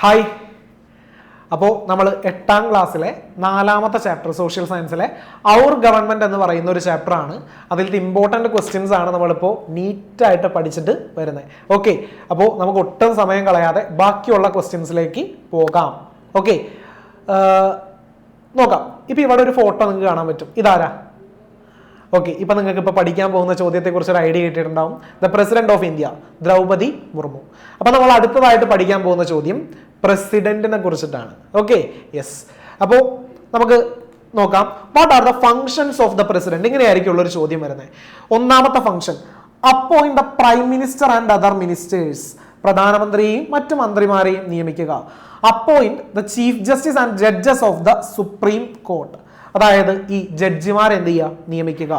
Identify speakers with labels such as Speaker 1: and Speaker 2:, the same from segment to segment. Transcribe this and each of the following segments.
Speaker 1: Hi അപ്പോൾ നമ്മൾ എട്ടാം ക്ലാസ്സിലെ നാലാമത്തെ ചാപ്റ്റർ സോഷ്യൽ സയൻസിലെ ഔർ ഗവൺമെന്റ് എന്ന് പറയുന്ന ഒരു ചാപ്റ്റർ ആണ്. അതിലത്തെ ഇമ്പോർട്ടന്റ് ക്വസ്റ്റ്യൻസ് ആണ് നമ്മളിപ്പോൾ നീറ്റായിട്ട് പഠിച്ചിട്ട് വരുന്നത് ഓക്കെ അപ്പോൾ നമുക്ക് ഒട്ടും സമയം കളയാതെ ബാക്കിയുള്ള ക്വസ്റ്റ്യൻസിലേക്ക് പോകാം. ഓക്കെ നോക്കാം. ഇപ്പോൾ ഇവിടെ ഒരു ഫോട്ടോ നിങ്ങൾക്ക് കാണാൻ പറ്റും. ഇതാരാ? ഓക്കെ ഇപ്പൊ നിങ്ങൾക്ക് ഇപ്പൊ പഠിക്കാൻ പോകുന്ന ചോദ്യത്തെക്കുറിച്ച് ഒരു ഐഡിയ കിട്ടിയിട്ടുണ്ടാവും. The president of India Droupadi Murmu. അപ്പോൾ നമ്മൾ അടുത്തതായിട്ട് പഠിക്കാൻ പോകുന്ന ചോദ്യം പ്രസിഡന്റിനെ കുറിച്ചിട്ടാണ്. ഓക്കെ യെസ് അപ്പോൾ നമുക്ക് നോക്കാം. What are the functions of the president ഇങ്ങനെയായിരിക്കും ഒരു ചോദ്യം വരുന്നത്. ഒന്നാമത്തെ function appoint the prime minister and other ministers പ്രധാനമന്ത്രിയെയും മറ്റു മന്ത്രിമാരെയും നിയമിക്കുക. Appoint the chief justice and judges of the supreme court അതായത് ഈ ജഡ്ജിമാർ എന്ത് ചെയ്യുക? നിയമിക്കുക.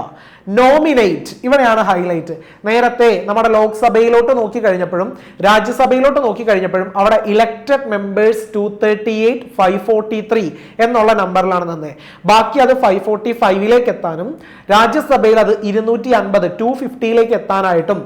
Speaker 1: നോമിനേറ്റ് ഇവിടെയാണ് ഹൈലൈറ്റ് നേരത്തെ നമ്മുടെ ലോക്സഭയിലോട്ട് നോക്കി കഴിഞ്ഞപ്പോഴും രാജ്യസഭയിലോട്ട് നോക്കി കഴിഞ്ഞപ്പോഴും അവിടെ elected members two thirty eight five forty three എന്നുള്ള നമ്പറിലാണ് നിന്നത് ബാക്കി അത് ഫൈവ് ഫോർട്ടി ഫൈവിലേക്ക് എത്താനും രാജ്യസഭയിൽ അത് ഇരുന്നൂറ്റി അൻപത് ടു ഫിഫ്റ്റിയിലേക്ക് എത്താനായിട്ടും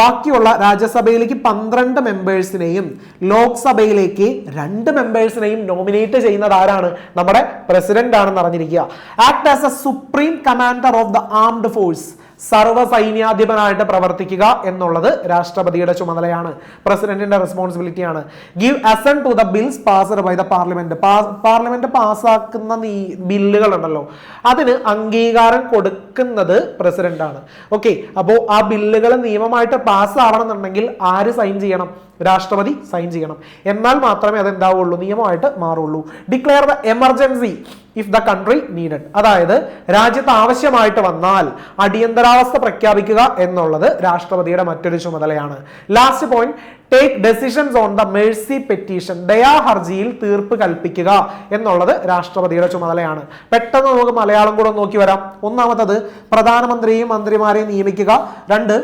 Speaker 1: ബാക്കിയുള്ള രാജ്യസഭയിലേക്ക് പന്ത്രണ്ട് മെമ്പേഴ്സിനെയും ലോക്സഭയിലേക്ക് രണ്ട് മെമ്പേഴ്സിനെയും നോമിനേറ്റ് ചെയ്യുന്നത് ആരാണ്? നമ്മുടെ പ്രസിഡന്റ് ആണെന്ന് അറിഞ്ഞിരിക്കുക. Act as a supreme commander of the armed force സർവസൈന്യാധിപനായിട്ട് പ്രവർത്തിക്കുക എന്നുള്ളത് രാഷ്ട്രപതിയുടെ ചുമതലയാണ്. പ്രസിഡന്റിന്റെ റെസ്പോൺസിബിലിറ്റിയാണ് give assent to the bills passed by the parliament parliament പാസ്സാക്കുന്ന നീ ബില്ലുകൾ ഉണ്ടല്ലോ അതിന് അംഗീകാരം കൊടുക്കുന്നത് പ്രസിഡന്റ് ആണ് ഓക്കെ അപ്പോൾ ആ ബില്ലുകൾ നിയമമായിട്ട് പാസ്സാവണം എന്നുണ്ടെങ്കിൽ ആര് സൈൻ ചെയ്യണം? രാഷ്ട്രപതി സൈൻ ചെയ്യണം. എന്നാൽ മാത്രമേ അത് എന്താവുള്ളൂ നിയമമായിട്ട് മാറുള്ളൂ. Declare the emergency if the country needed അതായത് രാജ്യത്ത് ആവശ്യമായിട്ട് വന്നാൽ അടിയന്തരാവസ്ഥ പ്രഖ്യാപിക്കുക എന്നുള്ളത് രാഷ്ട്രപതിയുടെ മറ്റൊരു ചുമതലയാണ്. Last point take decisions on the mercy petition ദയാ ഹർജിയിൽ തീർപ്പ് കൽപ്പിക്കുക എന്നുള്ളത് രാഷ്ട്രപതിയുടെ ചുമതലയാണ്. പെട്ടെന്ന് നമുക്ക് മലയാളം കൂടെ നോക്കി വരാം. ഒന്നാമത്തത് പ്രധാനമന്ത്രിയും മന്ത്രിമാരെയും നിയമിക്കുക. രണ്ട്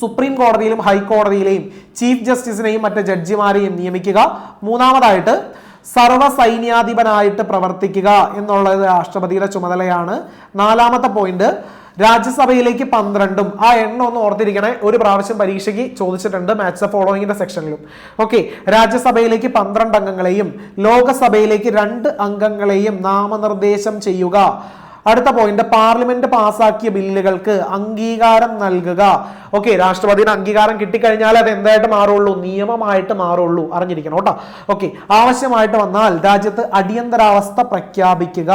Speaker 1: സുപ്രീം കോടതിയിലും ഹൈക്കോടതിയിലെയും ചീഫ് ജസ്റ്റിസിനെയും മറ്റ് ജഡ്ജിമാരെയും നിയമിക്കുക. മൂന്നാമതായിട്ട് സർവസൈന്യാധിപനായിട്ട് പ്രവർത്തിക്കുക എന്നുള്ളത് രാഷ്ട്രപതിയുടെ ചുമതലയാണ്. നാലാമത്തെ പോയിന്റ് രാജ്യസഭയിലേക്ക് പന്ത്രണ്ടും ആ എണ്ണം ഒന്ന് ഓർത്തിരിക്കണേ ഒരു പ്രാവശ്യം പരീക്ഷയ്ക്ക് ചോദിച്ചിട്ടുണ്ട് മാച്ച് ദ ഫോളോയിങ്ങിന്റെ സെക്ഷനിലും ഓക്കെ രാജ്യസഭയിലേക്ക് പന്ത്രണ്ട് അംഗങ്ങളെയും ലോകസഭയിലേക്ക് രണ്ട് അംഗങ്ങളെയും നാമനിർദ്ദേശം ചെയ്യുക. അടുത്ത പോയിന്റ് പാർലമെന്റ് പാസാക്കിയ ബില്ലുകൾക്ക് അംഗീകാരം നൽകുക. ഓക്കെ രാഷ്ട്രപതിയുടെ അംഗീകാരം കിട്ടിക്കഴിഞ്ഞാൽ അത് എന്തായിട്ട് മാറുള്ളൂ? നിയമമായിട്ട് മാറുള്ളൂ. അറിഞ്ഞിരിക്കണം കേട്ടോ. ഓക്കെ ആവശ്യമായിട്ട് വന്നാൽ രാജ്യത്ത് അടിയന്തരാവസ്ഥ പ്രഖ്യാപിക്കുക.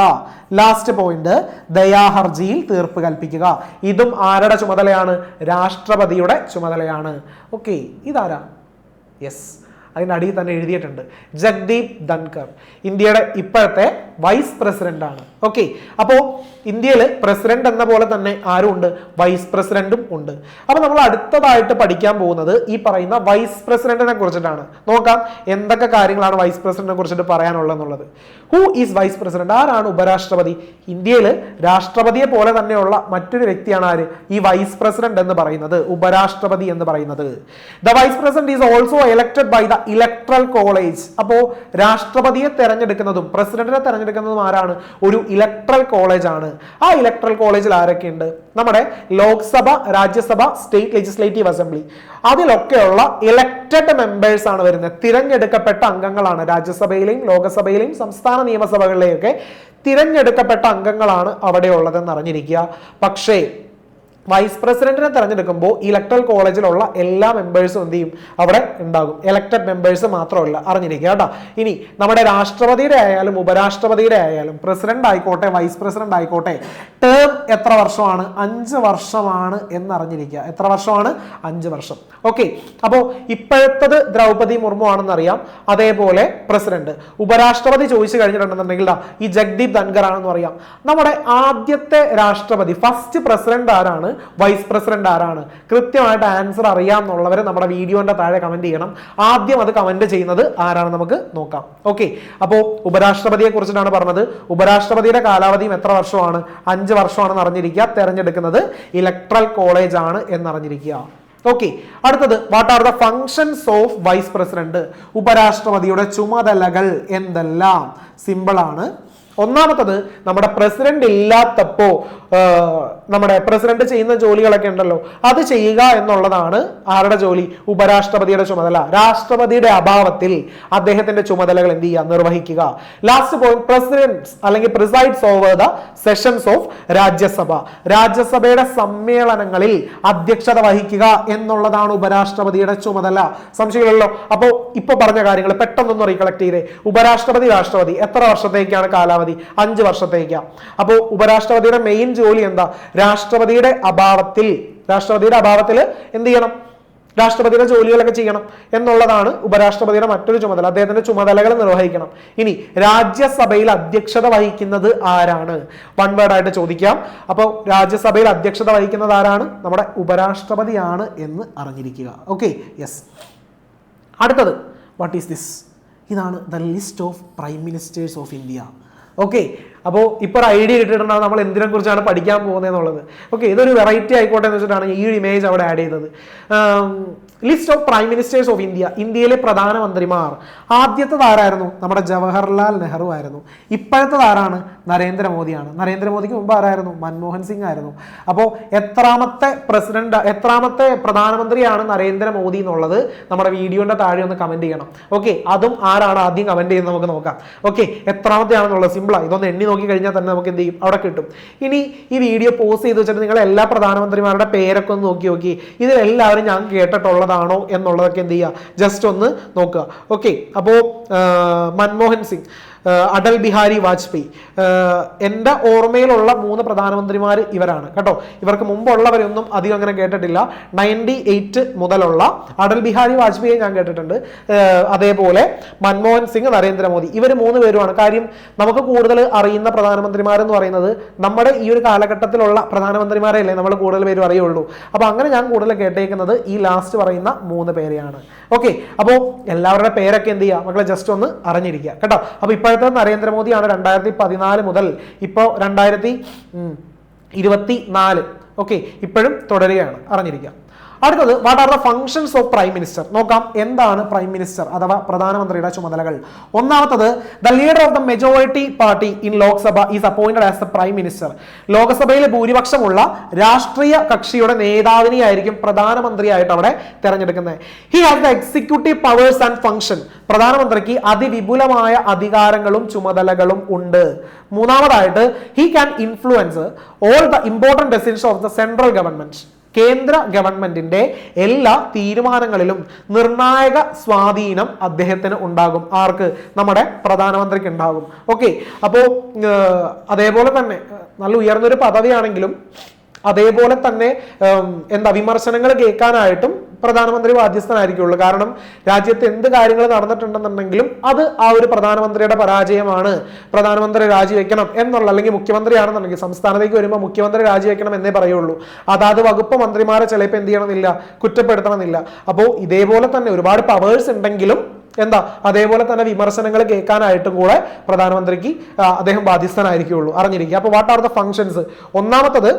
Speaker 1: ലാസ്റ്റ് പോയിന്റ് ദയാഹർജിയിൽ തീർപ്പ് കൽപ്പിക്കുക. ഇതും ആരുടെ ചുമതലയാണ്? രാഷ്ട്രപതിയുടെ ചുമതലയാണ്. ഓക്കെ ഇതാരാ? യെസ് അതിന്റെ അടിയിൽ തന്നെ എഴുതിയിട്ടുണ്ട്. ജഗ്ദീപ് ധൻകർ ഇന്ത്യയുടെ ഇപ്പോഴത്തെ വൈസ് പ്രസിഡന്റാണ് ഓക്കെ അപ്പോൾ ഇന്ത്യയിൽ പ്രസിഡന്റ് എന്ന പോലെ തന്നെ ആരും ഉണ്ട് വൈസ് പ്രസിഡന്റും ഉണ്ട്. അപ്പോൾ നമ്മൾ അടുത്തതായിട്ട് പഠിക്കാൻ പോകുന്നത് ഈ പറയുന്ന വൈസ് പ്രസിഡന്റിനെ കുറിച്ചിട്ടാണ്. നോക്കാം എന്തൊക്കെ കാര്യങ്ങളാണ് വൈസ് പ്രസിഡന്റിനെ കുറിച്ചിട്ട് പറയാനുള്ളതെന്നുള്ളത്. ഹൂ ഈസ് വൈസ് പ്രസിഡന്റ് ആരാണ് ഉപരാഷ്ട്രപതി? ഇന്ത്യയിൽ രാഷ്ട്രപതിയെ പോലെ തന്നെയുള്ള മറ്റൊരു വ്യക്തിയാണ് ആര്? ഈ വൈസ് പ്രസിഡന്റ് എന്ന് പറയുന്നത് ഉപരാഷ്ട്രപതി എന്ന് പറയുന്നത്. The vice president is also elected by the electoral college അപ്പോൾ രാഷ്ട്രപതിയെ തെരഞ്ഞെടുക്കുന്നതും പ്രസിഡന്റിനെ തെരഞ്ഞെടുക്കുന്നതും ആരാണ്? ഒരു ഇലക്ട്രൽ കോളേജ് ആണ്. ആ ഇലക്ട്രൽ കോളേജിൽ ആരൊക്കെയുണ്ട്? നമ്മുടെ Lok Sabha Rajya Sabha state legislative assembly അതിലൊക്കെയുള്ള elected members ആണ് വരുന്നത്. തിരഞ്ഞെടുക്കപ്പെട്ട അംഗങ്ങളാണ് രാജ്യസഭയിലെയും ലോകസഭയിലെയും സംസ്ഥാന നിയമസഭകളിലെയൊക്കെ തിരഞ്ഞെടുക്കപ്പെട്ട അംഗങ്ങളാണ് അവിടെ ഉള്ളതെന്ന് അറിഞ്ഞിരിക്കുക. പക്ഷേ വൈസ് പ്രസിഡന്റിനെ തെരഞ്ഞെടുക്കുമ്പോൾ ഇലക്ട്രൽ കോളേജിലുള്ള എല്ലാ മെമ്പേഴ്സും എന്ത് ചെയ്യും അവിടെ ഉണ്ടാകും. ഇലക്ടഡ് മെമ്പേഴ്സ് മാത്രമല്ല. അറിഞ്ഞിരിക്കുക കേട്ടോ. ഇനി നമ്മുടെ രാഷ്ട്രപതിയുടെ ആയാലും ഉപരാഷ്ട്രപതിയുടെ ആയാലും പ്രസിഡന്റ് ആയിക്കോട്ടെ വൈസ് പ്രസിഡന്റ് ആയിക്കോട്ടെ ടേം എത്ര വർഷമാണ്? അഞ്ച് വർഷമാണ് എന്നറിഞ്ഞിരിക്കുക. എത്ര വർഷമാണ്? അഞ്ച് വർഷം. ഓക്കെ അപ്പോൾ ഇപ്പോഴത്തത് ദ്രൗപദി മുർമു ആണെന്ന് അറിയാം അതേപോലെ പ്രസിഡന്റ് ഉപരാഷ്ട്രപതി ചോദിച്ചു കഴിഞ്ഞിട്ടുണ്ടെന്നുണ്ടെങ്കിൽ ഈ ജഗ്ദീപ് ധൻഖർ ആണെന്ന് അറിയാം നമ്മുടെ ആദ്യത്തെ രാഷ്ട്രപതി ഫസ്റ്റ് പ്രസിഡന്റ് ആരാണ്? വൈസ് പ്രസിഡന്റ് ആരാണ്? കൃത്യമായിട്ട് ആൻസർ അറിയാം എന്നുള്ളവർ നമ്മുടെ വീഡിയോന്റെ താഴെ കമന്റ് ചെയ്യണം. ആദ്യം അത് കമന്റ് ചെയ്യുന്നത് ആരാണ് നമുക്ക് നോക്കാം. ഓക്കെ അപ്പോൾ ഉപരാഷ്ട്രപതിയെ കുറിച്ചിട്ടാണ് പറഞ്ഞത്. ഉപരാഷ്ട്രപതിയുടെ കാലാവധിയും എത്ര വർഷമാണ്? അഞ്ച് വർഷമാണെന്ന് അറിഞ്ഞിരിക്കുക. തെരഞ്ഞെടുക്കുന്നത് ഇലക്ട്രൽ കോളേജ് ആണ് എന്നറിഞ്ഞിരിക്കുക. ഓക്കെ അടുത്തത് what are the functions of vice president ഉപരാഷ്ട്രപതിയുടെ ചുമതലകൾ എന്തെല്ലാം? സിമ്പിൾ ആണ്. ഒന്നാമത്തത് നമ്മുടെ പ്രസിഡന്റ് ഇല്ലാത്തപ്പോ നമ്മുടെ പ്രസിഡന്റ് ചെയ്യുന്ന ജോലികളൊക്കെ ഉണ്ടല്ലോ. അത് ചെയ്യുക എന്നുള്ളതാണ് ആരുടെ ജോലി? ഉപരാഷ്ട്രപതിയുടെ ചുമതല. രാഷ്ട്രപതിയുടെ അഭാവത്തിൽ അദ്ദേഹത്തിന്റെ ചുമതലകൾ എന്ത് ചെയ്യുക? നിർവഹിക്കുക. ലാസ്റ്റ് പോയിന്റ് പ്രസിഡന്റ് അല്ലെങ്കിൽ presides over the sessions of Rajya Sabha. രാജ്യസഭയുടെ സമ്മേളനങ്ങളിൽ അധ്യക്ഷത വഹിക്കുക എന്നുള്ളതാണ് ഉപരാഷ്ട്രപതിയുടെ ചുമതല. സംശയമില്ലല്ലോ? അപ്പോ ഇപ്പൊ പറഞ്ഞ കാര്യങ്ങൾ പെട്ടെന്നൊന്ന് റീകളക്ട് ചെയ്തേ. ഉപരാഷ്ട്രപതി രാഷ്ട്രപതി. എത്ര വർഷത്തേക്കാണ് കാലാവധി? അഞ്ച് വർഷത്തേക്കാണ് അപ്പോൾ ഉപരാഷ്ട്രപതിയുടെ മെയിൻ ജോലി എന്താ? രാഷ്ട്രപതിയുടെ അഭാവത്തിൽ രാഷ്ട്രപതിയുടെ അഭാവത്തിൽ എന്ത് ചെയ്യണം? രാഷ്ട്രപതിയുടെ ജോലികളൊക്കെ ചെയ്യണം എന്നുള്ളതാണ് ഉപരാഷ്ട്രപതിയുടെ മറ്റൊരു ചുമതല. അദ്ദേഹത്തിന്റെ ചുമതലകൾ നിർവഹിക്കണം. ഇനി രാജ്യസഭയിൽ അധ്യക്ഷത വഹിക്കുന്നത് ആരാണ്? വൺ വേർഡ് ആയിട്ട് ചോദിക്കാം. അപ്പോൾ രാജ്യസഭയിൽ അധ്യക്ഷത വഹിക്കുന്നത് ആരാണ്? നമ്മുടെ ഉപരാഷ്ട്രപതിയാണ് എന്ന് അറിഞ്ഞിരിക്കുക. ഓക്കെ യെസ് അടുത്തത്. വാട്ട് ഈസ് ദിസ് ഇതാണ് the list of prime ministers of India okay അപ്പോൾ ഇപ്പോൾ ഒരു ഐഡിയ കിട്ടിയിട്ടുണ്ടാവും നമ്മൾ എന്തിനെ കുറിച്ചാണ് പഠിക്കാൻ പോകുന്നത് എന്നുള്ളത്. ഓക്കെ ഇതൊരു വെറൈറ്റി ആയിക്കോട്ടെ എന്ന് വെച്ചിട്ടാണ് ഈ ഒരു ഇമേജ് അവിടെ ആഡ് ചെയ്തത്. List of prime ministers of India ഇന്ത്യയിലെ പ്രധാനമന്ത്രിമാർ ആദ്യത്തെ താരായിരുന്നു നമ്മുടെ ജവഹർലാൽ നെഹ്റു ആയിരുന്നു. ഇപ്പോഴത്തെ താരാണ് നരേന്ദ്രമോദിയാണ്. നരേന്ദ്രമോദിക്ക് മുമ്പ് ആരായിരുന്നു? മൻമോഹൻ സിംഗ് ആയിരുന്നു. അപ്പോൾ എത്രാമത്തെ പ്രസിഡന്റ് എത്രാമത്തെ പ്രധാനമന്ത്രിയാണ് നരേന്ദ്രമോദി എന്നുള്ളത് നമ്മുടെ വീഡിയോന്റെ താഴെ ഒന്ന് കമന്റ് ചെയ്യണം. ഓക്കെ അതും ആരാണ് ആദ്യം കമന്റ് ചെയ്യുന്നത് നമുക്ക് നോക്കാം. ഓക്കെ എത്രാമത്തെയാണെന്നുള്ളത് സിമ്പിളാണ് ഇതൊന്ന് എണ്ണി നോക്കി കഴിഞ്ഞാൽ തന്നെ നമുക്ക് എന്ത് ചെയ്യും? അവിടെ കിട്ടും. ഇനി ഈ വീഡിയോ പോസ്റ്റ് ചെയ്ത് വെച്ചിട്ട് നിങ്ങൾ എല്ലാ പ്രധാനമന്ത്രിമാരുടെ പേരൊക്കെ ഒന്ന് നോക്കി നോക്കി. ഇതിലെല്ലാവരും ഞാൻ കേട്ടിട്ടുള്ളതാണോ എന്നുള്ളതൊക്കെ എന്ത് ചെയ്യുക? ജസ്റ്റ് ഒന്ന് നോക്കുക. ഓക്കെ അപ്പോൾ മൻമോഹൻ സിംഗ്. അടൽ ബിഹാരി വാജ്പേയി. എന്റെ ഓർമ്മയിലുള്ള മൂന്ന് പ്രധാനമന്ത്രിമാർ ഇവരാണ്. കേട്ടോ ഇവർക്ക് മുമ്പുള്ളവരൊന്നും അധികം അങ്ങനെ കേട്ടിട്ടില്ല. നയന്റി എയ്റ്റ് മുതലുള്ള അടൽ ബിഹാരി വാജ്പേയി ഞാൻ കേട്ടിട്ടുണ്ട്. അതേപോലെ മൻമോഹൻ സിംഗ് നരേന്ദ്രമോദി. ഇവർ മൂന്ന് പേരുമാണ്. കാര്യം നമുക്ക് കൂടുതൽ അറിയുന്ന പ്രധാനമന്ത്രിമാരെന്ന് പറയുന്നത് നമ്മുടെ ഈ ഒരു കാലഘട്ടത്തിലുള്ള പ്രധാനമന്ത്രിമാരെയല്ലേ നമ്മൾ കൂടുതൽ പേരും അറിയുള്ളൂ. അപ്പോൾ അങ്ങനെ ഞാൻ കൂടുതൽ കേട്ടേക്കുന്നത് ഈ ലാസ്റ്റ് പറയുന്ന മൂന്ന് പേരെയാണ്. ഓക്കെ അപ്പോൾ എല്ലാവരുടെ പേരൊക്കെ എന്ത് ചെയ്യുക? മക്കളെ ജസ്റ്റ് ഒന്ന് അറിഞ്ഞിരിക്കുക. കേട്ടോ? അപ്പോൾ ഇപ്പോഴത്തെ നരേന്ദ്രമോദിയാണ് രണ്ടായിരത്തി പതിനാല് മുതൽ ഇപ്പോൾ രണ്ടായിരത്തി ഇരുപത്തി നാല് ഓക്കെ ഇപ്പോഴും തുടരുകയാണ്. അറിഞ്ഞിരിക്കുക. അടുത്തത് what are the functions of prime minister നോക്കാം എന്താണ് പ്രൈം മിനിസ്റ്റർ അഥവാ പ്രധാനമന്ത്രിയുടെ ചുമതലകൾ. ഒന്നാമത്തത് the leader of the majority party in Lok Sabha is appointed as the prime minister ലോക്സഭയിലെ ഭൂരിപക്ഷമുള്ള രാഷ്ട്രീയ കക്ഷിയുടെ നേതാവിനെയായിരിക്കും പ്രധാനമന്ത്രിയായിട്ട് അവിടെ തെരഞ്ഞെടുക്കുന്നത്. He has the executive powers and function പ്രധാനമന്ത്രിക്ക് അതിവിപുലമായ അധികാരങ്ങളും ചുമതലകളും ഉണ്ട്. മൂന്നാമതായിട്ട് he can influence all the important decisions of the central government കേന്ദ്ര ഗവൺമെന്റിന്റെ എല്ലാ തീരുമാനങ്ങളിലും നിർണായക സ്വാധീനം അദ്ദേഹത്തിന് ഉണ്ടാകും. ആർക്ക്? നമ്മുടെ പ്രധാനമന്ത്രിക്ക് ഉണ്ടാകും ഓക്കെ അപ്പോൾ അതേപോലെ തന്നെ നല്ല ഉയർന്നൊരു പദവിയാണെങ്കിലും അതേപോലെ തന്നെ എന്താ വിമർശനങ്ങൾ കേൾക്കാനായിട്ടും പ്രധാനമന്ത്രി ബാധ്യസ്ഥനായിരിക്കുള്ളൂ കാരണം രാജ്യത്ത് എന്ത് കാര്യങ്ങൾ നടന്നിട്ടുണ്ടെന്നുണ്ടെങ്കിലും അത് ആ ഒരു പ്രധാനമന്ത്രിയുടെ പരാജയമാണ്. പ്രധാനമന്ത്രി രാജിവെക്കണം എന്നുള്ള അല്ലെങ്കിൽ മുഖ്യമന്ത്രിയാണെന്നുണ്ടെങ്കിൽ സംസ്ഥാനത്തേക്ക് വരുമ്പോൾ മുഖ്യമന്ത്രി രാജിവെക്കണം എന്നേ പറയുള്ളൂ. അതാത് വകുപ്പ് മന്ത്രിമാരെ ചിലപ്പോൾ എന്ത് ചെയ്യണമെന്നില്ല കുറ്റപ്പെടുത്തണമെന്നില്ല. അപ്പോൾ ഇതേപോലെ തന്നെ ഒരുപാട് പവേഴ്സ് ഉണ്ടെങ്കിലും എന്താ അതേപോലെ തന്നെ വിമർശനങ്ങൾ കേൾക്കാനായിട്ടും കൂടെ പ്രധാനമന്ത്രിക്ക് അദ്ദേഹം ബാധ്യസ്ഥനായിരിക്കുള്ളൂ. അറിഞ്ഞിരിക്കുക. അപ്പോൾ വാട്ട് ആർ ദ ഫങ്ഷൻസ് ഒന്നാമത്തത്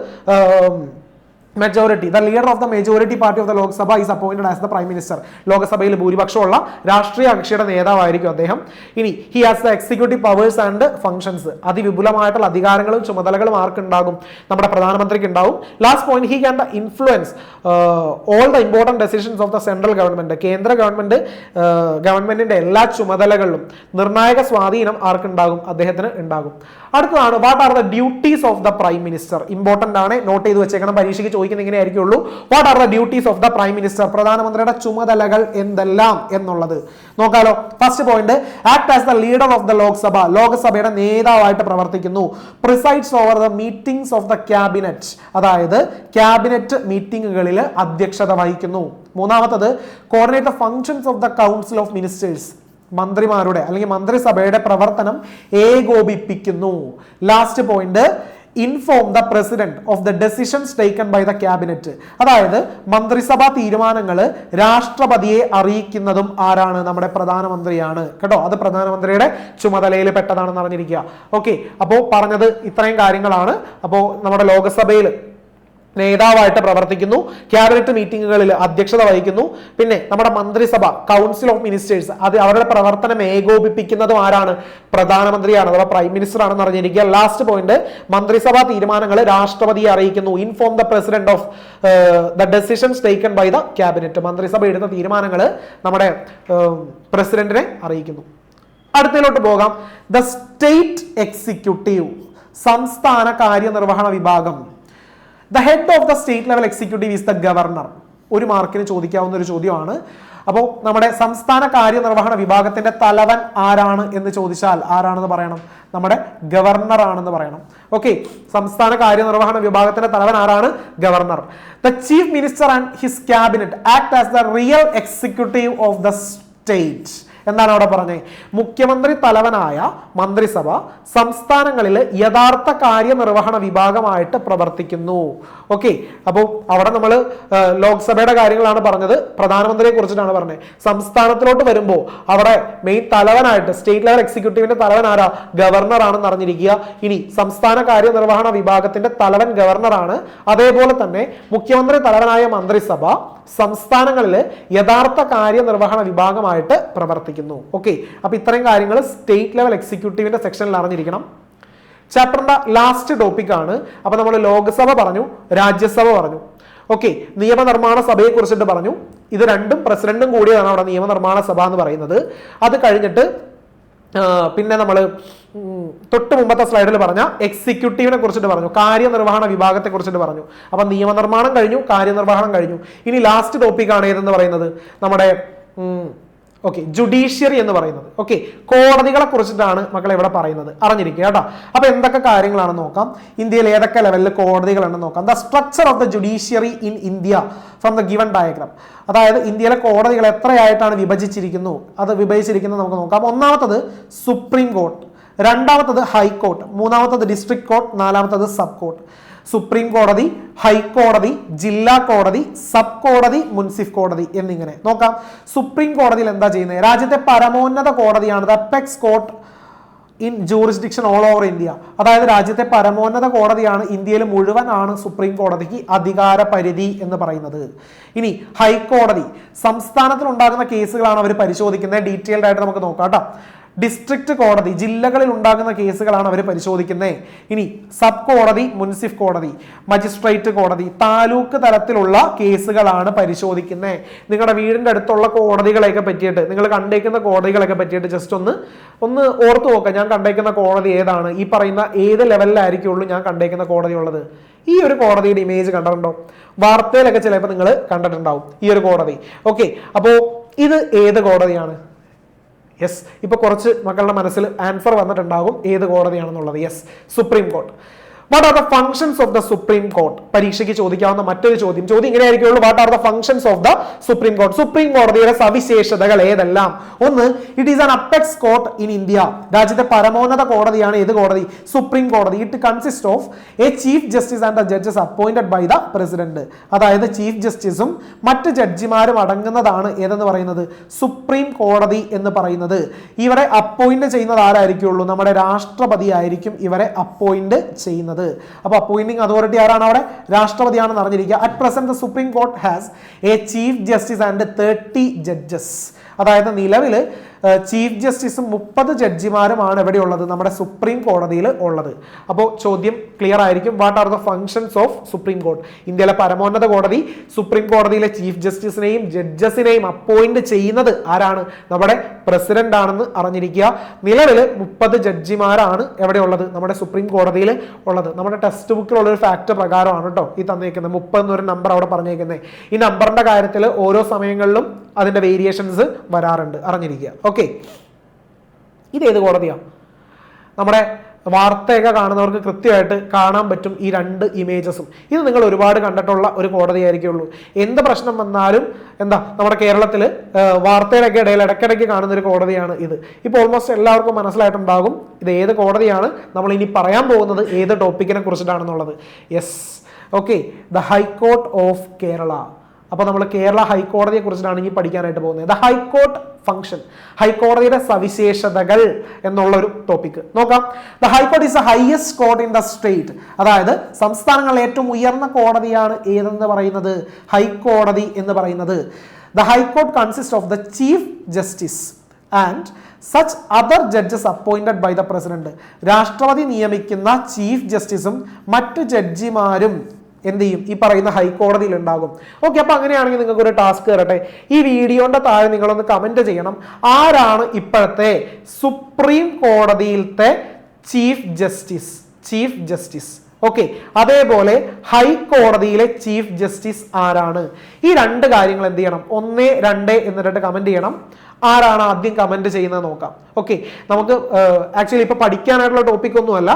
Speaker 1: majority the leader of the majority party of the Lok Sabha is appointed as the prime minister ലോക്സഭയിൽ ഭൂരിപക്ഷമുള്ള രാഷ്ട്രീയ കക്ഷിയുടെ നേതാവായിരിക്കും അദ്ദേഹം. ഇനി he has the executive powers and functions അതിവിപുലമായിട്ടുള്ള അധികാരങ്ങളും ചുമതലകളും ആർക്കുണ്ടാകും? നമ്മുടെ പ്രധാനമന്ത്രിക്ക് ഉണ്ടാവും last point he can the influence all the important decisions of the central government കേന്ദ്ര ഗവൺമെന്റ് ഗവൺമെന്റിന്റെ എല്ലാ ചുമതലകളിലും നിർണായക സ്വാധീനം ആർക്കുണ്ടാകും? അദ്ദേഹത്തിന് ഉണ്ടാകും. അടുത്തതാണ് what are the duties of the prime minister important ആണ് നോട്ട് ചെയ്ത് വെച്ചേക്കണം പരീക്ഷയ്ക്ക് ചോദിക്കുന്ന ആയിരിക്കുള്ളൂ what are the duties of the prime minister പ്രധാനമന്ത്രിയുടെ ചുമതലകൾ എന്തെല്ലാം എന്നുള്ളത്. നോക്കാലോ. First point act as the leader of the Lok Sabha ലോക്സഭയുടെ നേതാവായിട്ട് പ്രവർത്തിക്കുന്നു. Presides over the meetings of the cabinet അതായത് ക്യാബിനറ്റ് മീറ്റിംഗുകളിൽ അധ്യക്ഷത വഹിക്കുന്നു. മൂന്നാമത്തത് coordinate the functions of the council of ministers മന്ത്രിമാരുടെ അല്ലെങ്കിൽ മന്ത്രിസഭയുടെ പ്രവർത്തനം ഏകോപിപ്പിക്കുന്നു. Last point inform the president of the decisions taken by the cabinet അതായത് മന്ത്രിസഭാ തീരുമാനങ്ങൾ രാഷ്ട്രപതിയെ അറിയിക്കുന്നതും ആരാണ്? നമ്മുടെ പ്രധാനമന്ത്രിയാണ്. കേട്ടോ? അത് പ്രധാനമന്ത്രിയുടെ ചുമതലയിൽ പെട്ടതാണെന്ന് അറിഞ്ഞിരിക്കുക. ഓക്കെ. അപ്പോൾ പറഞ്ഞത് ഇത്രയും കാര്യങ്ങളാണ്. അപ്പോൾ നമ്മുടെ ലോകസഭയിൽ നേതാവായിട്ട് പ്രവർത്തിക്കുന്നു. ക്യാബിനറ്റ് മീറ്റിങ്ങുകളിൽ അധ്യക്ഷത വഹിക്കുന്നു. പിന്നെ നമ്മുടെ മന്ത്രിസഭ കൗൺസിൽ ഓഫ് മിനിസ്റ്റേഴ്സ് അത് അവരുടെ പ്രവർത്തനം ഏകോപിപ്പിക്കുന്നതും ആരാണ്? പ്രധാനമന്ത്രിയാണ് അഥവാ പ്രൈം മിനിസ്റ്റർ ആണെന്ന് അറിഞ്ഞിരിക്കുക. ലാസ്റ്റ് പോയിന്റ് മന്ത്രിസഭാ തീരുമാനങ്ങൾ രാഷ്ട്രപതിയെ അറിയിക്കുന്നു. Inform the president of the decisions taken by the cabinet മന്ത്രിസഭ എടുത്ത തീരുമാനങ്ങൾ നമ്മുടെ പ്രസിഡന്റിനെ അറിയിക്കുന്നു. അടുത്തതിലോട്ട് പോകാം. ദ സ്റ്റേറ്റ് എക്സിക്യൂട്ടീവ് സംസ്ഥാന കാര്യനിർവഹണ വിഭാഗം. The head of the state level executive is the governor ഒരു മാർക്കിന് ചോദിക്കാവുന്ന ഒരു ചോദ്യമാണ്. അപ്പോൾ നമ്മുടെ സംസ്ഥാന കാര്യനിർവഹണ വിഭാഗത്തിന്റെ തലവൻ ആരാണ് എന്ന് ചോദിച്ചാൽ ആരാണെന്ന് പറയണം? നമ്മുടെ ഗവർണർ ആണെന്ന് പറയണം. ഓക്കെ സംസ്ഥാന കാര്യനിർവഹണ വിഭാഗത്തിന്റെ തലവൻ ആരാണ്? Governor the chief minister and his cabinet act as the real executive of the state എന്താണ് അവിടെ പറഞ്ഞത് മുഖ്യമന്ത്രി തലവനായ മന്ത്രിസഭ സംസ്ഥാനങ്ങളിൽ യഥാർത്ഥ കാര്യനിർവഹണ വിഭാഗമായിട്ട് പ്രവർത്തിക്കുന്നു. ഓക്കെ അപ്പോൾ അവിടെ നമ്മൾ ലോക്സഭയുടെ കാര്യങ്ങളാണ് പറഞ്ഞത്. പ്രധാനമന്ത്രിയെ കുറിച്ചിട്ടാണ് പറഞ്ഞത് സംസ്ഥാനത്തിലോട്ട് വരുമ്പോൾ അവിടെ മെയിൻ തലവനായിട്ട് സ്റ്റേറ്റ് ലെവൽ എക്സിക്യൂട്ടീവിന്റെ തലവൻ ആരാ ഗവർണർ ആണെന്ന് അറിഞ്ഞിരിക്കുക. ഇനി സംസ്ഥാന കാര്യനിർവഹണ വിഭാഗത്തിന്റെ തലവൻ ഗവർണറാണ്. അതേപോലെ തന്നെ മുഖ്യമന്ത്രി തലവനായ മന്ത്രിസഭ സംസ്ഥാനങ്ങളിൽ യഥാർത്ഥ കാര്യനിർവഹണ വിഭാഗമായിട്ട് പ്രവർത്തിക്കുന്നു. ഓക്കെ അപ്പോൾ ഇത്രയും കാര്യങ്ങൾ സ്റ്റേറ്റ് ലെവൽ എക്സിക്യൂട്ടീവിന്റെ സെക്ഷനിൽ അറിഞ്ഞിരിക്കണം. ചാപ്റ്ററിന്റെ ലാസ്റ്റ് ടോപ്പിക്കാണ് അപ്പോൾ നമ്മൾ ലോക്സഭ പറഞ്ഞു രാജ്യസഭ പറഞ്ഞു. ഓക്കെ നിയമനിർമ്മാണ സഭയെ കുറിച്ചിട്ട് പറഞ്ഞു. ഇത് രണ്ടും പ്രസിഡന്റും കൂടിയതാണ് അവിടെ നിയമനിർമ്മാണ സഭ എന്ന് പറയുന്നത്. അത് കഴിഞ്ഞിട്ട് പിന്നെ നമ്മൾ തൊട്ട് മുമ്പത്തെ സ്ലൈഡിൽ പറഞ്ഞ എക്സിക്യൂട്ടീവിനെ കുറിച്ചിട്ട് പറഞ്ഞു. കാര്യനിർവഹണ വിഭാഗത്തെ കുറിച്ചിട്ട് പറഞ്ഞു. അപ്പൊ നിയമനിർമ്മാണം കഴിഞ്ഞു കാര്യനിർവഹണം കഴിഞ്ഞു. ഇനി ലാസ്റ്റ് ടോപ്പിക്കാണ് ഏതെന്ന് പറയുന്നത്? നമ്മുടെ ഓക്കെ ജുഡീഷ്യറി എന്ന് പറയുന്നത്. ഓക്കെ കോടതികളെ കുറിച്ചിട്ടാണ് മക്കൾ ഇവിടെ പറയുന്നത്. അറിഞ്ഞിരിക്കുക കേട്ടോ. അപ്പൊ എന്തൊക്കെ കാര്യങ്ങളാണ് നോക്കാം? ഇന്ത്യയിൽ ഏതൊക്കെ ലെവലിൽ കോടതികളാണ് നോക്കാം. The structure of the judiciary in India from the given diagram അതായത് ഇന്ത്യയിലെ കോടതികൾ എത്രയായിട്ടാണ് വിഭജിച്ചിരിക്കുന്നു? അത് വിഭജിച്ചിരിക്കുന്നത് നമുക്ക് നോക്കാം. ഒന്നാമത്തത് സുപ്രീം കോർട്ട്. രണ്ടാമത്തത് ഹൈക്കോർട്ട്. മൂന്നാമത്തത് ഡിസ്ട്രിക്ട് കോർട്ട് നാലാമത്തത് സബ് കോർട്ട് സുപ്രീം കോടതി ഹൈക്കോടതി ജില്ലാ കോടതി സബ് കോടതി മുൻസിഫ് കോടതി എന്നിങ്ങനെ. നോക്കാം. സുപ്രീം കോടതിയിൽ എന്താ ചെയ്യുന്നത്? രാജ്യത്തെ പരമോന്നത കോടതിയാണ് the apex court in jurisdiction all over India. അതായത് രാജ്യത്തെ പരമോന്നത കോടതിയാണ് ഇന്ത്യയിൽ മുഴുവനാണ് സുപ്രീം കോടതിക്ക് അധികാര പരിധി എന്ന് പറയുന്നത്. ഇനി ഹൈക്കോടതി സംസ്ഥാനത്തിൽ ഉണ്ടാകുന്ന കേസുകളാണ് അവർ പരിശോധിക്കുന്നത്. ഡീറ്റെയിൽഡ് ആയിട്ട് നമുക്ക് നോക്കാം കേട്ടോ. ഡിസ്ട്രിക്ട് കോടതി ജില്ലകളിൽ ഉണ്ടാകുന്ന കേസുകളാണ് അവർ പരിശോധിക്കുന്നത് ഇനി സബ് കോടതി മുൻസിഫ് കോടതി മജിസ്ട്രേറ്റ് കോടതി താലൂക്ക് തലത്തിലുള്ള കേസുകളാണ് പരിശോധിക്കുന്നത് നിങ്ങളുടെ വീടിന്റെ അടുത്തുള്ള കോടതികളെയൊക്കെ പറ്റിയിട്ട് നിങ്ങൾ കണ്ടേക്കുന്ന കോടതികളൊക്കെ പറ്റിയിട്ട് ജസ്റ്റ് ഒന്ന് ഒന്ന് ഓർത്തു നോക്കാം. ഞാൻ കണ്ടേക്കുന്ന കോടതി ഏതാണ്? ഈ പറയുന്ന ഏത് ലെവലിലായിരിക്കുള്ളൂ ഞാൻ കണ്ടേക്കുന്ന കോടതി ഉള്ളത് ഈ ഒരു കോടതിയുടെ ഇമേജ് കണ്ടിട്ടുണ്ടോ? വാർത്തയിലൊക്കെ ചിലപ്പോൾ നിങ്ങൾ കണ്ടിട്ടുണ്ടാവും ഈ ഒരു കോടതി. ഓക്കെ അപ്പോൾ ഇത് ഏത് കോടതിയാണ്? യെസ് ഇപ്പോൾ കുറച്ച് മക്കളുടെ മനസ്സിൽ ആൻസർ വന്നിട്ടുണ്ടാകും. ഏത് കോടതിയാണെന്നുള്ളത്. Yes supreme court what are the functions of the supreme court പരീക്ഷയ്ക്ക് ചോദിക്കാവുന്ന മറ്റൊരു ചോദ്യം. ചോദ്യം ഇങ്ങനെ ആയിരിക്കുള്ളൂ what are the functions of the supreme court supreme കോടതിയുടെ സവിശേഷതകൾ ഏതെല്ലാം? ഒന്ന് it is an apex court in India രാജ്യത്തെ പരമോന്നത കോടതിയാണ് ഏത് കോടതി? സുപ്രീം കോടതി it consist of a chief justice and the judges appointed by the president അതായത് ചീഫ് ജസ്റ്റിസും മറ്റ് ജഡ്ജിമാരും അടങ്ങുന്നതാണ് ഏതെന്ന് പറയുന്നത്? സുപ്രീം കോടതി എന്ന് പറയുന്നത്. ഇവരെ അപ്പോയിന്റ് ചെയ്യുന്നത് ആരായിരിക്കുള്ളൂ? നമ്മുടെ രാഷ്ട്രപതി ആയിരിക്കും ഇവരെ അപ്പോയിന്റ് ചെയ്യുന്നത്. അപ്പോൾ അപ്പോയിന്റിംഗ് അതോറിറ്റി ആരാണ് അവിടെ? രാഷ്ട്രപതിയാണെന്ന് അറിഞ്ഞിരിക്കുക. At present supreme court has a chief justice and thirty judges അതായത് നിലവിൽ ചീഫ് ജസ്റ്റിസും മുപ്പത് ജഡ്ജിമാരുമാണ് എവിടെയുള്ളത് നമ്മുടെ സുപ്രീം കോടതിയിൽ ഉള്ളത്. അപ്പോൾ ചോദ്യം ക്ലിയർ ആയിരിക്കും. What are the functions of supreme court ഇന്ത്യയിലെ പരമോന്നത കോടതി സുപ്രീം കോടതിയിലെ ചീഫ് ജസ്റ്റിസിനെയും ജഡ്ജസിനെയും അപ്പോയിന്റ് ചെയ്യുന്നത് ആരാണ്? നമ്മുടെ പ്രസിഡന്റ് ആണെന്ന് അറിഞ്ഞിരിക്കുക. നിലവിൽ മുപ്പത് ജഡ്ജിമാരാണ് എവിടെയുള്ളത് നമ്മുടെ സുപ്രീം കോടതിയിൽ ഉള്ളത്. നമ്മുടെ ടെക്സ്റ്റ് ബുക്കിലുള്ള ഒരു ഫാക്ട് പ്രകാരമാണ് കേട്ടോ ഈ തന്നിരിക്കുന്നത് മുപ്പത് എന്നൊരു നമ്പർ അവിടെ പറഞ്ഞേക്കുന്നത് ഈ നമ്പറിന്റെ കാര്യത്തിൽ ഓരോ സമയങ്ങളിലും അതിന്റെ വേരിയേഷൻസ് വരാറുണ്ട്. അറിഞ്ഞിരിക്കുക. ഓക്കെ. ഇത് ഏത് കോടതിയാണ് നമ്മുടെ വാർത്തയൊക്കെ കാണുന്നവർക്ക് കൃത്യമായിട്ട് കാണാൻ പറ്റും ഈ രണ്ട് ഇമേജസും. ഇത് നിങ്ങൾ ഒരുപാട് കണ്ടിട്ടുള്ള ഒരു കോടതിയായിരിക്കുള്ളൂ. എന്ത് പ്രശ്നം വന്നാലും എന്താ നമ്മുടെ കേരളത്തിൽ വാർത്തയുടെയൊക്കെ ഇടയിൽ ഇടയ്ക്കിടയ്ക്ക് കാണുന്ന ഒരു കോടതിയാണ് ഇത്. ഇപ്പോൾ ഓൾമോസ്റ്റ് എല്ലാവർക്കും മനസ്സിലായിട്ടുണ്ടാകും ഇത് ഏത് കോടതിയാണ് നമ്മൾ ഇനി പറയാൻ പോകുന്നത് ഏത് ടോപ്പിക്കിനെ കുറിച്ചിട്ടാണെന്നുള്ളത്. Yes okay the high court of Kerala അപ്പോൾ നമ്മൾ കേരള ഹൈക്കോടതിയെ കുറിച്ചിട്ടാണ് ഇനി പഠിക്കാനായിട്ട് പോകുന്നത്. ദ ഹൈക്കോർട്ട് ഫംഗ്ഷൻ ഹൈക്കോടതിയുടെ സവിശേഷതകൾ എന്നുള്ള ഒരു ടോപ്പിക് നോക്കാം the high court is the highest court in the state അതായത് സംസ്ഥാനങ്ങളിൽ ഏറ്റവും ഉയർന്ന കോടതിയാണ് ഏതെന്ന് പറയുന്നത്? ഹൈക്കോടതി എന്ന് പറയുന്നത്. The high court consist of the chief justice and such other judges appointed by the president രാഷ്ട്രപതി നിയമിക്കുന്ന ചീഫ് ജസ്റ്റിസും മറ്റു ജഡ്ജിമാരും എന്ത് ചെയ്യും? ഈ പറയുന്ന ഹൈക്കോടതിയിൽ ഉണ്ടാകും. ഓക്കെ അപ്പൊ അങ്ങനെയാണെങ്കിൽ നിങ്ങൾക്ക് ഒരു ടാസ്ക് തരട്ടെ ഈ വീഡിയോന്റെ താഴെ നിങ്ങളൊന്ന് കമന്റ് ചെയ്യണം. ആരാണ് ഇപ്പോഴത്തെ supreme കോടതിയിലത്തെ chief justice chief justice okay അതേപോലെ ഹൈക്കോടതിയിലെ ചീഫ് ജസ്റ്റിസ് ആരാണ്? ഈ രണ്ട് കാര്യങ്ങൾ എന്ത് ചെയ്യണം? ഒന്ന് രണ്ട് എന്നിട്ട് കമന്റ് ചെയ്യണം. ആരാണ് ആദ്യം കമന്റ് ചെയ്യുന്നത് നോക്കാം. ഓക്കെ നമുക്ക് ആക്ച്വലി ഇപ്പൊ പഠിക്കാനായിട്ടുള്ള ടോപ്പിക് ഒന്നുമല്ല.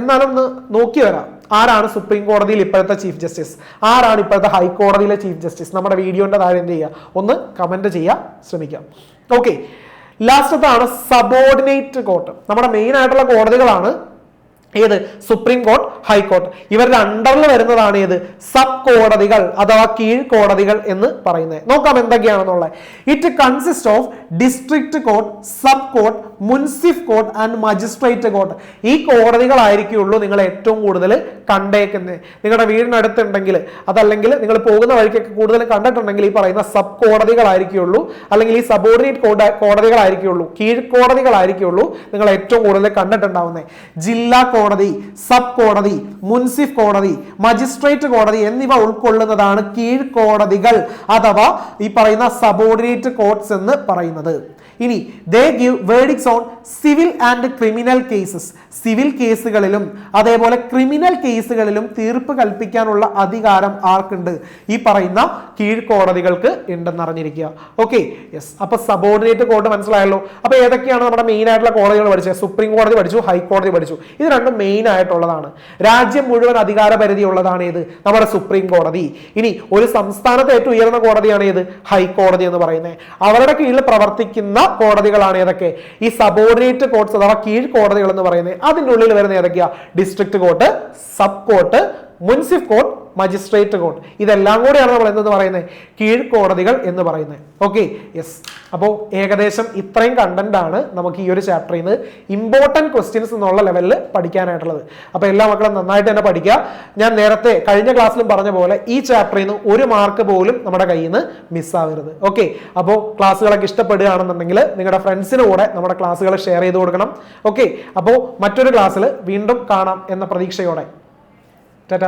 Speaker 1: എന്നാലും നോക്കി വരാം. ആരാണ് സുപ്രീം കോടതിയിൽ ഇപ്പോഴത്തെ ചീഫ് ജസ്റ്റിസ് ആരാണ് ഇപ്പോഴത്തെ ഹൈക്കോടതിയിലെ ചീഫ് ജസ്റ്റിസ് നമ്മുടെ വീഡിയോന്റെ താഴെ എന്ത് ചെയ്യുക? ഒന്ന് കമന്റ് ചെയ്യാൻ ശ്രമിക്കാം ഓക്കെ ലാസ്റ്റത്താണ് സബോർഡിനേറ്റ് കോർട്ട് നമ്മുടെ മെയിൻ ആയിട്ടുള്ള കോടതികളാണ് ഏത്? സുപ്രീം കോർട്ട് ഹൈക്കോർട്ട് ഇവരുടെ അണ്ടറിൽ വരുന്നതാണ് ഏത്? സബ് കോടതികൾ അഥവാ കീഴ് കീഴ്ക്കോടതികൾ എന്ന് പറയുന്നത്. നോക്കാം എന്തൊക്കെയാണെന്നുള്ളത്. It consist of district court sub court munsif court and magistrate court. ഈ കോടതികളായിരിക്കുള്ളൂ നിങ്ങൾ ഏറ്റവും കൂടുതൽ കണ്ടേക്കുന്നത്. നിങ്ങളുടെ വീടിനടുത്തുണ്ടെങ്കിൽ അതല്ലെങ്കിൽ നിങ്ങൾ പോകുന്ന വഴിക്കൊക്കെ കൂടുതൽ കണ്ടിട്ടുണ്ടെങ്കിൽ ഈ പറയുന്ന സബ് കോടതികളായിരിക്കുള്ളൂ അല്ലെങ്കിൽ ഈ സബോർഡിനേറ്റ് കോട കോടതികളായിരിക്കുള്ളൂ കീഴ്ക്കോടതികളായിരിക്കുള്ളൂ നിങ്ങൾ ഏറ്റവും കൂടുതൽ കണ്ടിട്ടുണ്ടാവുന്നത്. ജില്ലാ കോടതി സബ് കോടതി മുൻസിഫ് കോടതി മജിസ്ട്രേറ്റ് കോടതി എന്നിവ ഉൾക്കൊള്ളുന്നതാണ് കീഴ്ക്കോടതികൾ അഥവാ ഈ പറയുന്ന സബോർഡിനേറ്റ് കോർട്ട്സ് എന്ന് പറയുന്നത്. ഇനി they give verdicts on civil and criminal cases civil കേസുകളിലും അതേപോലെ ക്രിമിനൽ കേസുകളിലും തീർപ്പ് കൽപ്പിക്കാനുള്ള അധികാരം ആർക്കുണ്ട്? ഈ പറയുന്ന കീഴ്ക്കോടതികൾക്ക് ഉണ്ടെന്ന് അറിഞ്ഞിരിക്കുക ഓക്കെ യെസ് അപ്പൊ സബോർഡിനേറ്റ് കോർട്ട് മനസ്സിലായല്ലോ? അപ്പൊ ഏതൊക്കെയാണ് നമ്മുടെ മെയിൻ ആയിട്ടുള്ള കോടതികൾ പഠിച്ചത്? സുപ്രീം കോടതി പഠിച്ചു ഹൈക്കോടതി പഠിച്ചു. ഇത് രണ്ടും മെയിൻ ആയിട്ടുള്ളതാണ്. രാജ്യം മുഴുവൻ അധികാര പരിധി ഉള്ളതാണ് ഏത്? നമ്മുടെ സുപ്രീം കോടതി. ഇനി ഒരു സംസ്ഥാനത്തെ ഏറ്റവും ഉയർന്ന കോടതിയാണ് ഏത്? ഹൈക്കോടതി എന്ന് പറയുന്നത്. അവരുടെ കീഴിൽ പ്രവർത്തിക്കുന്ന കോടതികളാണ് ഏതൊക്കെ? ഈ സബോർഡിനേറ്റ് കോർട്ട്സ് അഥവാ കീഴ് കോടതികൾ എന്ന് പറയുന്നത് അതിന്റെ ഉള്ളിൽ വരുന്ന ഏതൊക്കെയാ? District court sub court munsif court magistrate court ഇതെല്ലാം കൂടെയാണ് നമ്മൾ എന്തെന്ന് പറയുന്നത് കീഴ്ക്കോടതികൾ എന്ന് പറയുന്നത് ഓക്കെ യെസ് അപ്പോൾ ഏകദേശം ഇത്രയും കണ്ടന്റ് ആണ് നമുക്ക് ഈ ഒരു ചാപ്റ്ററിൽ നിന്ന് ഇമ്പോർട്ടന്റ് ക്വസ്റ്റ്യൻസ് എന്നുള്ള ലെവലിൽ പഠിക്കാനായിട്ടുള്ളത്. അപ്പോൾ എല്ലാ മക്കളും നന്നായിട്ട് തന്നെ പഠിക്കുക. ഞാൻ നേരത്തെ കഴിഞ്ഞ ക്ലാസ്സിലും പറഞ്ഞ പോലെ ഈ ചാപ്റ്ററിൽ നിന്ന് ഒരു മാർക്ക് പോലും നമ്മുടെ കയ്യിൽ നിന്ന് മിസ്സാവരുത് ഓക്കെ അപ്പോൾ ക്ലാസ്സുകളൊക്കെ ഇഷ്ടപ്പെടുകയാണെന്നുണ്ടെങ്കിൽ നിങ്ങളുടെ ഫ്രണ്ട്സിന് കൂടെ നമ്മുടെ ക്ലാസ്സുകൾ ഷെയർ ചെയ്ത് കൊടുക്കണം. ഓക്കെ അപ്പോൾ മറ്റൊരു ക്ലാസ്സിൽ വീണ്ടും കാണാം എന്ന പ്രതീക്ഷയോടെ. ടാറ്റ